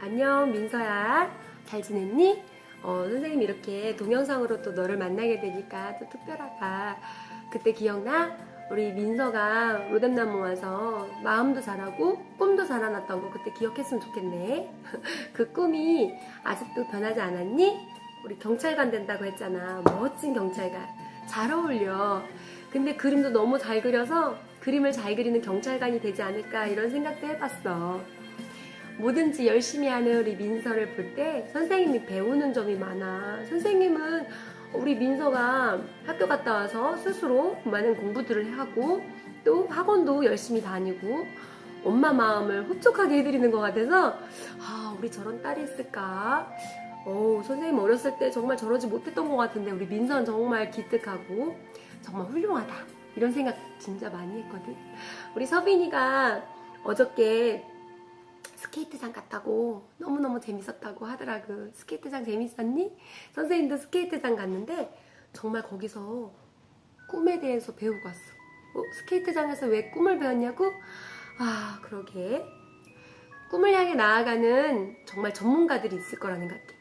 안녕 민서야. 잘 지냈니? 어, 선생님 이렇게 동영상으로 또 너를 만나게 되니까 또 특별하다. 그때 기억나? 우리 민서가 로뎀나무 와서 마음도 자라고 꿈도 자라났던 거 그때 기억했으면 좋겠네. 그 꿈이 아직도 변하지 않았니? 우리 경찰관 된다고 했잖아. 멋진 경찰관. 잘 어울려. 근데 그림도 너무 잘 그려서 그림을 잘 그리는 경찰관이 되지 않을까 이런 생각도 해봤어 뭐든지 열심히 하는 우리 민서를 볼 때 선생님이 배우는 점이 많아. 선생님은 우리 민서가 학교 갔다 와서 스스로 많은 공부들을 하고 또 학원도 열심히 다니고 엄마 마음을 흡족하게 해드리는 것 같아서 아 우리 저런 딸이 있을까? 어 선생님 어렸을 때 정말 저러지 못했던 것 같은데 우리 민서는 정말 기특하고 정말 훌륭하다 이런 생각 진짜 많이 했거든. 우리 서빈이가 어저께 스케이트장 갔다고 너무너무 재밌었다고 하더라고. 스케이트장 재밌었니? 선생님도 스케이트장 갔는데 정말 거기서 꿈에 대해서 배우고 왔어. 어, 스케이트장에서 왜 꿈을 배웠냐고? 아, 그러게. 꿈을 향해 나아가는 정말 전문가들이 있을 거라는 것 같아.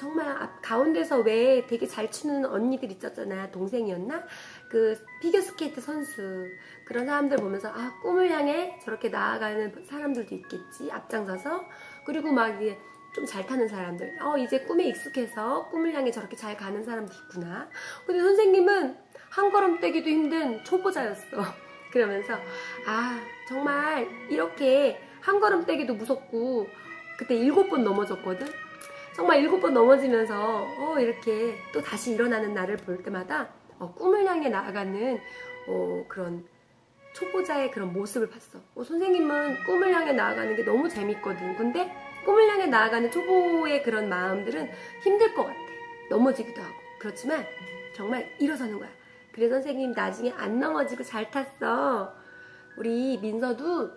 정말 앞 가운데서 왜 되게 잘 추는 언니들 있었잖아. 동생이었나? 그 피겨스케이트 선수. 그런 사람들 보면서 아, 꿈을 향해 저렇게 나아가는 사람들도 있겠지. 앞장서서. 그리고 막 이게 좀잘 타는 사람들. 어, 이제 꿈에 익숙해서 꿈을 향해 저렇게 잘 가는 사람도 있구나. 근데 선생님은 한 걸음 떼기도 힘든 초보자였어. 그러면서 아, 정말 이렇게 한 걸음 떼기도 무섭고 그때 일곱 번 넘어졌거든. 정말 일곱 번 넘어지면서 어, 이렇게 또 다시 일어나는 나를 볼 때마다 어, 꿈을 향해 나아가는 어, 그런 초보자의 그런 모습을 봤어. 어, 선생님은 꿈을 향해 나아가는 게 너무 재밌거든. 근데 꿈을 향해 나아가는 초보의 그런 마음들은 힘들 것 같아. 넘어지기도 하고. 그렇지만 정말 일어서는 거야. 그래 선생님 나중에 안 넘어지고 잘 탔어. 우리 민서도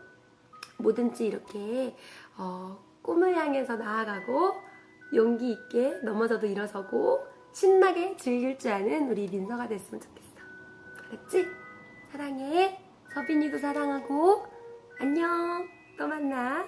뭐든지 이렇게 어, 꿈을 향해서 나아가고 용기 있게 넘어져도 일어서고 신나게 즐길 줄 아는 우리 민서가 됐으면 좋겠어. 알았지? 사랑해. 서빈이도 사랑하고 안녕. 또 만나.